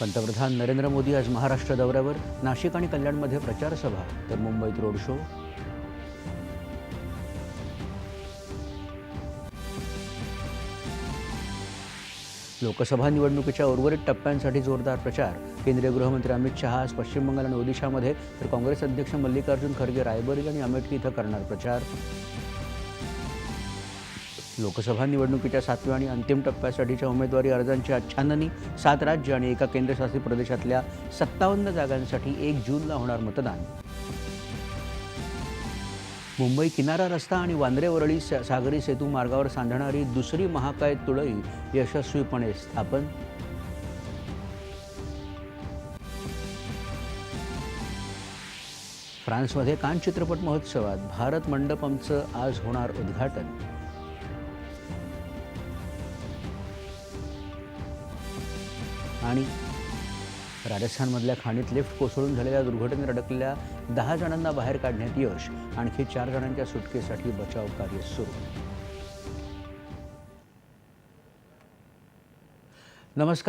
पंतप्रधान नरेंद्र मोदी आज महाराष्ट्र दौऱ्यावर नाशिक आणि कल्याणमध्ये प्रचार सभा तर मुंबईत रोड शो. लोकसभा निवडणुकीच्या उर्वरित टप्प्यांसाठी जोरदार प्रचार. केंद्रीय गृहमंत्री अमित शहा आज पश्चिम बंगाल आणि ओदिशामध्ये तर काँग्रेस अध्यक्ष मल्लिकार्जुन खरगे रायबरेली आणि अमेठी इथं करणार प्रचार. लोकसभा निवडणुकीच्या सातव्या आणि अंतिम टप्प्यासाठीच्या उमेदवारी अर्जांची आच्छाननी सात राज्य आणि एका केंद्रशासित प्रदेशातल्या सत्तावन्न जागांसाठी एक जूनला होणार मतदान. मुंबई किनारा रस्ता आणि वांद्रे वरळी सागरी सेतू मार्गावर सांधणारी दुसरी महाकाय तुळई यशस्वीपणे स्थापन. फ्रान्समध्ये कान चित्रपट महोत्सवात भारत मंडपमचं आज होणार उद्घाटन. आणि राजस्थानमधल्या खाणीत लिफ्ट कोसळून झालेल्या दुर्घटनेत अडकलेल्या दहा जणांना बाहेर काढण्यात यश. आणखी चार जणांच्या सुटकेसाठी बचाव कार्य सुरू. नमस्कार.